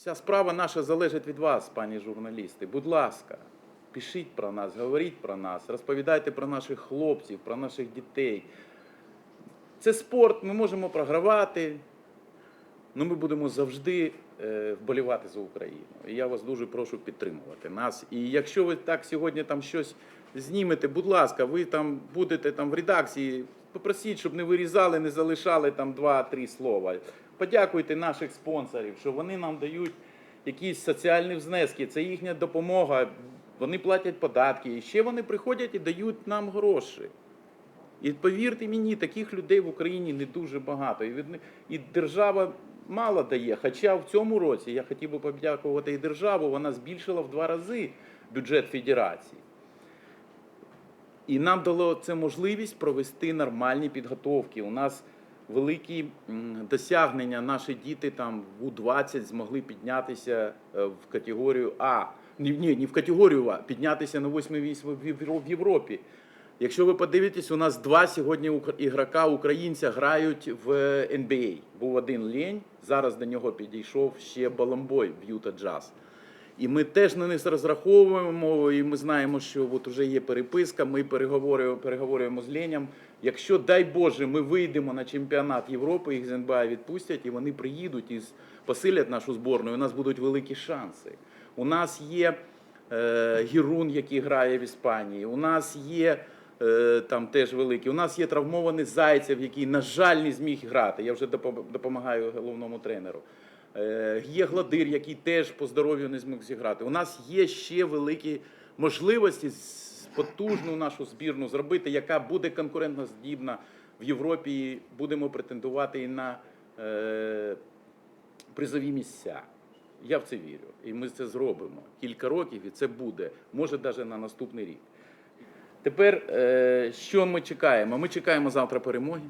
Вся справа наша залежить від вас, пані журналісти. Будь ласка, пишіть про нас, говоріть про нас, розповідайте про наших хлопців, про наших дітей. Це спорт, ми можемо програвати, але ми будемо завжди е, вболівати за Україну. І я вас дуже прошу підтримувати нас. І якщо ви так сьогодні там щось знімете, будь ласка, ви там будете там в редакції, попросіть, щоб не вирізали, не залишали там два-три слова. Подякуйте наших спонсорів, що вони нам дають якісь соціальні внески. Це їхня допомога. Вони платять податки. І ще вони приходять і дають нам гроші. І повірте мені, таких людей в Україні не дуже багато. І, від і держава мало дає. Хоча в цьому році я хотів би подякувати і державу, вона збільшила в два рази бюджет федерації. І нам дало це можливість провести нормальні підготовки. У нас великі досягнення. Наші діти там У-20 змогли піднятися е, в категорію А. Ні, не в категорію А, піднятися на восьме місце в Європі. Якщо ви подивитесь, у нас два сьогодні ігрока українця грають в NBA. Був один лень, зараз до нього підійшов ще Баламбой в Юта Джаз. І ми теж на них розраховуємо, і ми знаємо, що от уже є переписка, ми переговорюємо, переговорюємо з Леням. Якщо, дай Боже, ми вийдемо на чемпіонат Європи, їх з НБА відпустять, і вони приїдуть і посилять нашу зборну, і у нас будуть великі шанси. У нас є е, Гірун, який грає в Іспанії, у нас є е, там теж великий, у нас є травмований Зайцев, який, на жаль, не зміг грати. Я вже допомагаю головному тренеру. Е, Є Гладир, який теж по здоров'ю не зміг зіграти. У нас є ще великі можливості потужну нашу збірну зробити, яка буде конкурентноздібна в Європі. І будемо претендувати і на е, призові місця. Я в це вірю. І ми це зробимо кілька років, і це буде. Може, навіть на наступний рік. Тепер, е, що ми чекаємо? Ми чекаємо завтра перемоги.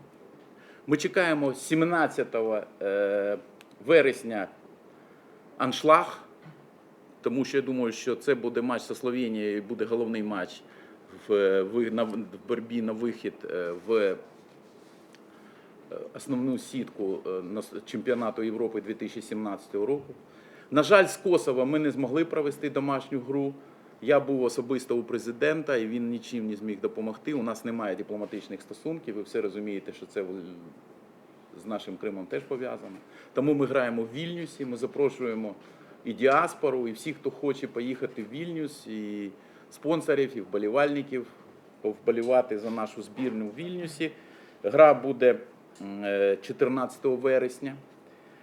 Ми чекаємо 17 е, вересня аншлаг, тому що я думаю, що це буде матч зі Словенією, і буде головний матч в, в, на, в боротьбі на вихід е, в е, основну сітку е, чемпіонату Європи 2017 року. На жаль, з Косово ми не змогли провести домашню гру. Я був особисто у президента, і він нічим не зміг допомогти. У нас немає дипломатичних стосунків. Ви все розумієте, що це з нашим Кримом теж пов'язано. Тому ми граємо в Вільнюсі. Ми запрошуємо і діаспору, і всіх, хто хоче поїхати в Вільнюс, і спонсорів, і вболівальників, повболівати за нашу збірну в Вільнюсі. Гра буде е, 14 вересня.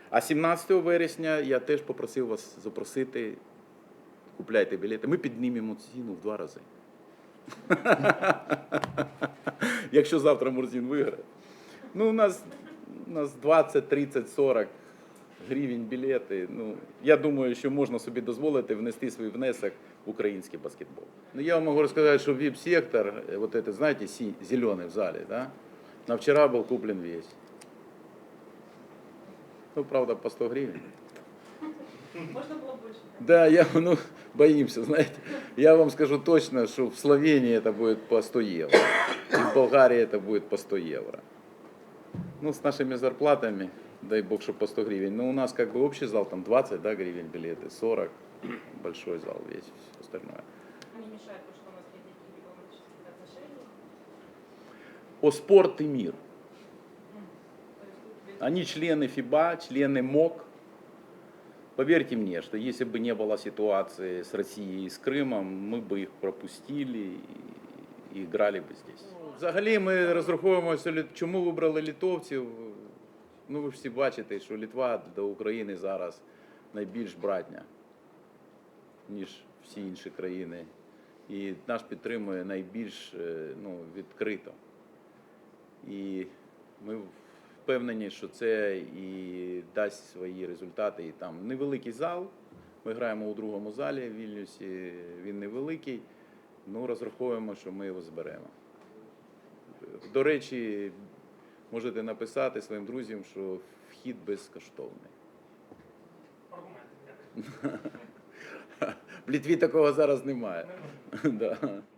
А 17 вересня я теж попросив вас запросити. Купляйте білети. Ми піднімемо ціну в два рази. Якщо завтра Мурзін виграє. Ну, у нас, у нас 20, 30, 40 гривень білети. Ну, я думаю, що можна собі дозволити внести свій внесок в український баскетбол. Ну, я вам можу розказати, що VIP-сектор, э, вот это, знаете, си, зеленый в зале, да? На вчера был куплен весь. Ну, правда, по 100 гривен. Можна було більше. Да, я, ну, боимся, знаете. Я вам скажу точно, что в Словении это будет по 100 евро. И в Болгарии это будет по 100 евро. Ну, с нашими зарплатами, дай бог, что по 100 гривен. Но у нас как бы общий зал, там 20 да, гривен билеты, 40, большой зал, весь всё остальное. Не мешает то, что у нас нет никаких дипломатических отношений. О спорт и мир. Они члены ФИБА, члены МОК. Поверьте мне, что если бы не было ситуации с Россией и с Крымом, мы бы их пропустили і, і грали би здесь. Взагалі ми розраховуємося, чому вибрали літовців. Ну ви ж всі бачите, що Літва до України зараз найбільш братня, ніж всі інші країни. І нас підтримує найбільш е, ну, відкрито. І ми впевнені, що це і дасть свої результати. І там невеликий зал. Ми граємо у другому залі в Вільнюсі. Він невеликий. Ну, розраховуємо, що ми його зберемо. До речі, можете написати своїм друзям, що вхід безкоштовний. В Літві такого зараз немає.